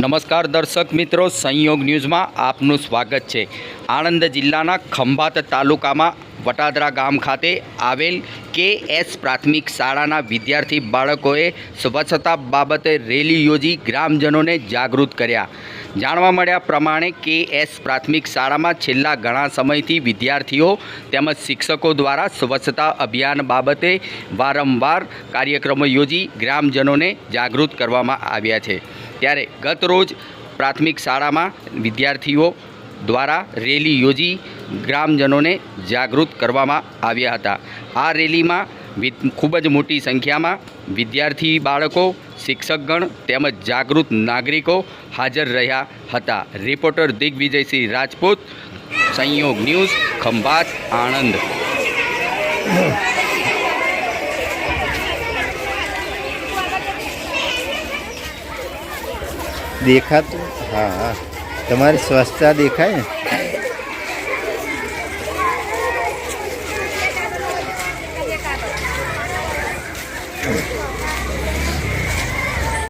નમસ્કાર દર્શક મિત્રો, સંયોગ ન્યૂઝમાં આપનું સ્વાગત છે. આણંદ જિલ્લાના ખંભાત તાલુકામાં વટાદરા ગામ ખાતે આવેલ કે એસ પ્રાથમિક શાળાના વિદ્યાર્થી બાળકોએ સ્વચ્છતા બાબતે રેલી યોજી ગ્રામજનોને જાગૃત કર્યા. જાણવા મળ્યા પ્રમાણે કે એસ પ્રાથમિક શાળામાં છેલ્લા ઘણા સમયથી વિદ્યાર્થીઓ તેમજ શિક્ષકો દ્વારા સ્વચ્છતા અભિયાન બાબતે વારંવાર કાર્યક્રમો યોજી ગ્રામજનોને જાગૃત કરવામાં આવ્યા છે. ત્યારે ગત રોજ પ્રાથમિક શાળામાં વિદ્યાર્થીઓ દ્વારા રેલી યોજી ગ્રામજનોને જાગૃત કરવામાં આવ્યા હતા. આ રેલીમાં ખૂબ જ મોટી સંખ્યામાં વિદ્યાર્થી બાળકો, શિક્ષકગણ તેમજ જાગૃત નાગરિકો હાજર રહ્યા હતા. રિપોર્ટર દિગ્વિજયસિંહ રાજપૂત, સંયોગ ન્યૂઝ, ખંભાત આણંદ. દેખાતું? હા હા. તમારી સ્વચ્છતા દેખાય ને?